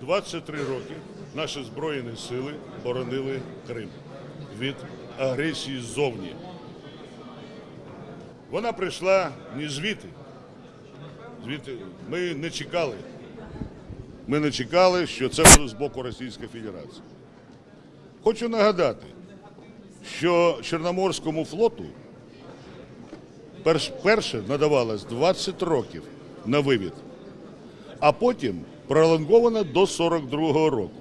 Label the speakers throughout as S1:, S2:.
S1: 23 роки наші Збройні сили боронили Крим від агресії ззовні. Вона прийшла не звідти. Звідти ми не чекали. Ми не чекали, що це буде з боку Російської Федерації. Хочу нагадати, що Чорноморському флоту перш, перше надавалось 20 років на вивід, а потім пролонговано до 42-го року.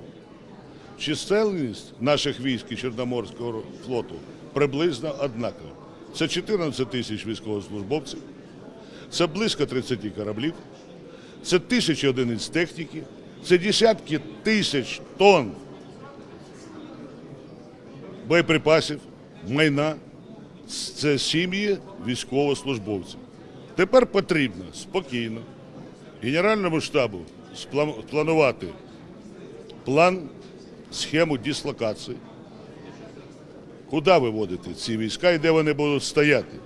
S1: Чисельність наших військ і Чорноморського флоту приблизно однакова. Це 14 тисяч військовослужбовців, це близько 30 кораблів, це тисячі одиниць техніки, це десятки тисяч тонн боєприпасів, майна. Це сім'ї військовослужбовців. Тепер потрібно спокійно Генеральному штабу спланувати план, схему дислокації, куди виводити ці війська і де вони будуть стояти,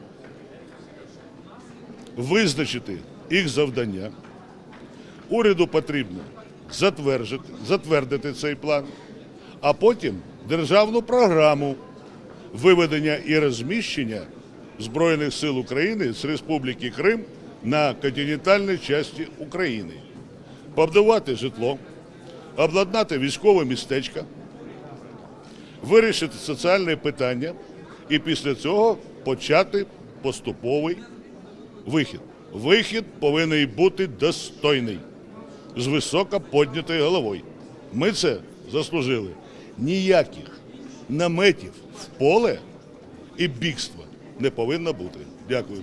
S1: визначити їх завдання. Уряду потрібно затвердити, затвердити цей план, а потім державну програму виведення і розміщення Збройних сил України з Республіки Крим на континентальній часті України, побудувати житло, обладнати військове містечка, вирішити соціальне питання і після цього почати поступовий вихід. Вихід повинен бути достойний, з високо піднятою головою. Ми це заслужили. Ніяких наметів в поле і бігства не повинно бути. Дякую.